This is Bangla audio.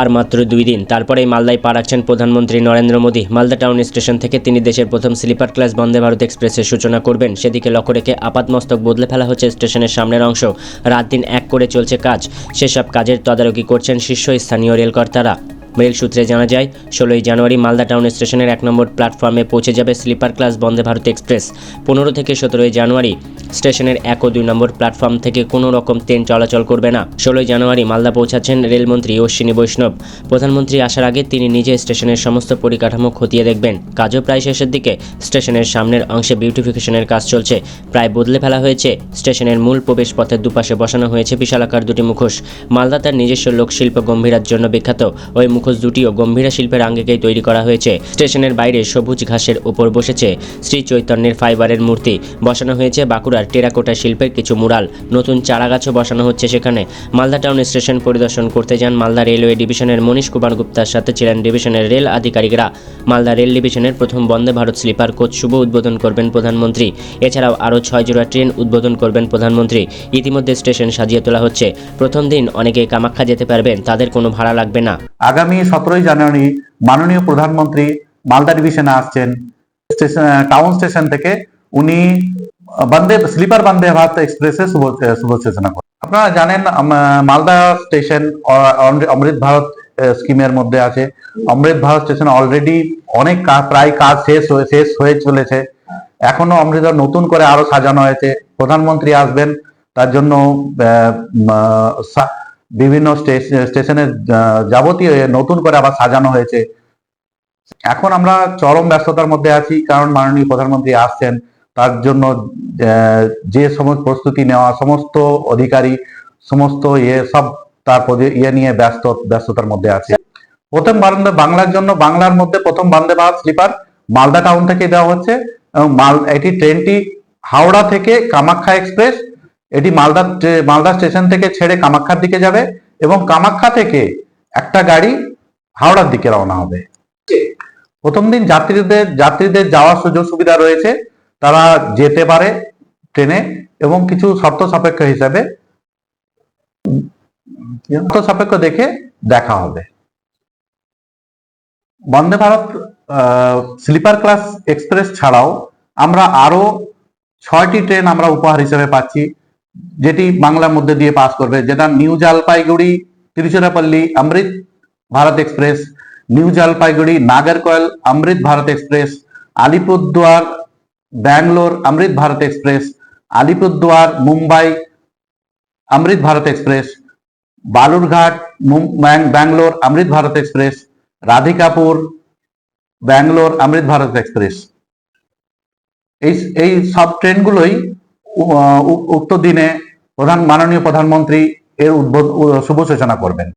আর মাত্র দুই দিন। তারপরেই মালদায় পা রাখছেন প্রধানমন্ত্রী নরেন্দ্র মোদী। মালদা টাউন স্টেশন থেকে তিনি দেশের প্রথম স্লিপার ক্লাস বন্দে ভারত এক্সপ্রেসের সূচনা করবেন। সেদিকে লক্ষ্য রেখে আপাতমস্তক বদলে ফেলা হচ্ছে স্টেশনের সামনের অংশ। রাত দিন এক করে চলছে কাজ। সেসব কাজের তদারকি করছেন শীর্ষস্থানীয় রেলকর্তারা। রেল সূত্রে জানা যায়, ষোলোই জানুয়ারি মালদা টাউন স্টেশনের এক নম্বর প্ল্যাটফর্মে পৌঁছে যাবে sleeper class Vande Bharat express. পনেরো থেকে সতেরোই জানুয়ারি স্টেশনের এক ও দুই নম্বর প্ল্যাটফর্ম থেকে কোনো রকম ট্রেন চলাচল করবে না। ষোলোই জানুয়ারি মালদা পৌঁছাচ্ছেন রেলমন্ত্রী অশ্বিনী বৈষ্ণব। প্রধানমন্ত্রী আসার আগে তিনি নিজে স্টেশনের সমস্ত পরিকাঠামো খতিয়ে দেখবেন। কাজও প্রায় শেষের দিকে, স্টেশনের সামনের অংশে বিউটিফিকেশনের কাজ চলছে। প্রায় বদলে ফেলা হয়েছে, স্টেশনের মূল প্রবেশ পথের দুপাশে বসানো হয়েছে বিশালাকার দুটি মুখোশ। মালদা তার নিজস্ব লোকশিল্প গম্ভীরার জন্য বিখ্যাত। ওই মুখোশ দুটিও গম্ভীরা শিল্পের আঙ্গিকেই তৈরি করা হয়েছে। স্টেশনের বাইরে সবুজ ঘাসের উপর বসেছে শ্রী চৈতন্যের ফাইবারের মূর্তি। বসানো হয়েছে বাঁকুড়ার টেরাকোটা শিল্পের কিছু মুরাল নতুন চারাগাছও বসানো হচ্ছে সেখানে। মালদা টাউন স্টেশন পরিদর্শন করতে যান মালদা রেলওয়ে ডিভিশনের মনীষ কুমার গুপ্তার সাথে ছিলেন ডিভিশনের রেল আধিকারিকরা। মালদা রেল ডিভিশনের প্রথম বন্দে ভারত স্লিপার কোচ শুভ উদ্বোধন করবেন প্রধানমন্ত্রী। এছাড়াও আরও ছয় জোড়া ট্রেন উদ্বোধন করবেন প্রধানমন্ত্রী। ইতিমধ্যে স্টেশন সাজিয়ে তোলা হচ্ছে। প্রথম দিন অনেকেই কামাখ্যা যেতে পারবেন, তাদের কোনো ভাড়া লাগবে না। আগামী সতেরোই জানুয়ারি মাননীয় প্রধানমন্ত্রী মালদা ডিভিশনে আসছেন। টাউন স্টেশন থেকে উনি বন্দে, স্লিপার বন্দে ভারত এক্সপ্রেসে শুভ শুভ সূচনা করেন। আপনারা জানেন মালদা স্টেশন অমৃত ভারত স্কিমের মধ্যে আছে। অমৃত ভারত স্টেশন অলরেডি অনেক কা- প্রায় কাজ শেষ হয়ে শেষ হয়ে চলেছে। এখনও অমৃত নতুন করে আরও সাজানো হয়েছে। প্রধানমন্ত্রী আসবেন, তার জন্য বিভিন্ন স্টে- স্টেশনে যাবতীয় নতুন করে আবার সাজানো হয়েছে। এখন আমরা চরম ব্যস্ততার মধ্যে আছি, কারণ মাননীয় প্রধানমন্ত্রী আসছেন। তার জন্য যে সমস্ত প্রস্তুতি নেওয়া, সমস্ত অধিকারী, সমস্ত ইয়ে সব তার ইয়ে নিয়ে ব্যস্ত, ব্যস্ততার মধ্যে আছে। প্রথম বারান্দা বাংলার জন্য, বাংলার মধ্যে প্রথম বন্দে ভারত স্লিপার মালদা টাউন থেকে দেওয়া হচ্ছে। এবং মাল, এটি ট্রেনটি হাওড়া থেকে কামাখ্যা এক্সপ্রেস এটি মালদা মালদা স্টেশন থেকে ছেড়ে কামাখ্যার দিকে যাবে এবং কামাখ্যা থেকে একটা গাড়ি হাওড়ার দিকে রওনা হবে। প্রথম দিন যাত্রীদের যাত্রীদের যাওয়ার সুযোগ সুবিধা রয়েছে। তারা যেতে পারে ট্রেনে এবং কিছু শর্ত সাপেক্ষ হিসাবে সাপেক্ষ দেখে দেখা হবে। Vande Bharat sleeper class express ছাড়াও আমরা আরও ছয়টি ট্রেন আমরা উপহার হিসেবে পাচ্ছি। যেটি বাংলার মধ্যে দিয়ে পাস করবে, যেটা new Jalpaiguri, Tiruchirappalli, Amrit Bharat express, new Jalpaiguri Nagercoil Amrit Bharat express, Alipurduar, Bangalore, Amrit Bharat express, Alipurduar, Mumbai, Amrit Bharat express, Balurghat Bangalore, Amrit Bharat express, Radhikapur, Bangalore, Amrit Bharat express. এই এই সব ট্রেনগুলোই উক্ত দিনে প্রধান মাননীয় প্রধানমন্ত্রী এর উদ্বোধ উ- শুভ সূচনা করবেন।